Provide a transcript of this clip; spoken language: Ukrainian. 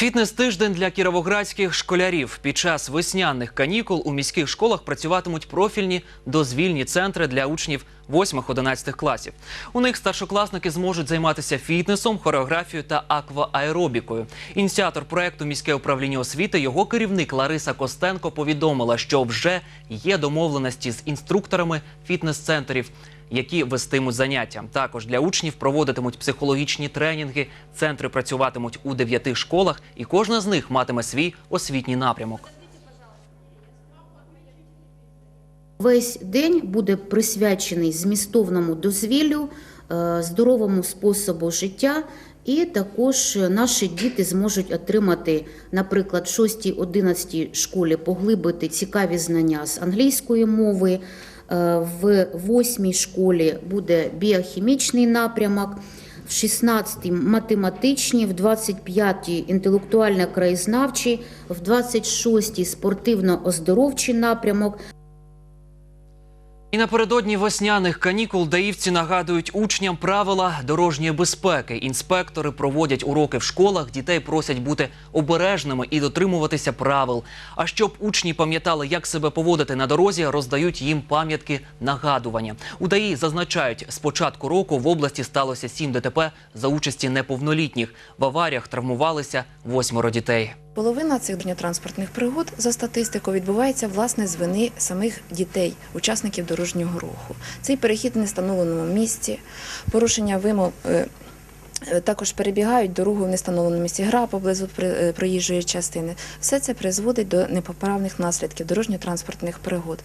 Фітнес-тиждень для кіровоградських школярів. Під час весняних канікул у міських школах працюватимуть профільні дозвільні центри для учнів 8-11 класів. У них старшокласники зможуть займатися фітнесом, хореографією та аквааеробікою. Ініціатор проекту міське управління освіти, його керівник Лариса Костенко повідомила, що вже є домовленості з інструкторами фітнес-центрів які вестимуть заняття. Також для учнів проводитимуть психологічні тренінги. Центри працюватимуть у дев'яти школах, і кожна з них матиме свій освітній напрямок. Весь день буде присвячений змістовному дозвіллю, е, здоровому способу життя. І також наші діти зможуть отримати, наприклад, в 6-11 школі поглибити цікаві знання з англійської мови. Е, В 8 школі буде біохімічний напрямок, в 16 математичні, в 25 інтелектуально-краєзнавчі, в 26 спортивно-оздоровчий напрямок. І напередодні весняних канікул даївці нагадують учням правила дорожньої безпеки. Інспектори проводять уроки в школах, дітей просять бути обережними і дотримуватися правил. А щоб учні пам'ятали, як себе поводити на дорозі, роздають їм пам'ятки нагадування. У ДАІ зазначають, з початку року в області сталося 7 ДТП за участі неповнолітніх. В аваріях травмувалися восьмеро дітей. Половина цих дорожньо-транспортних пригод за статистикою відбувається власне з вини самих дітей, учасників дорожнього руху. Цей перехід в нестановленому місці, порушення вимог. е, е, Також перебігають дорогу в нестановленому місці гра поблизу е, проїжджої частини. Все це призводить до непоправних наслідків дорожньо-транспортних пригод.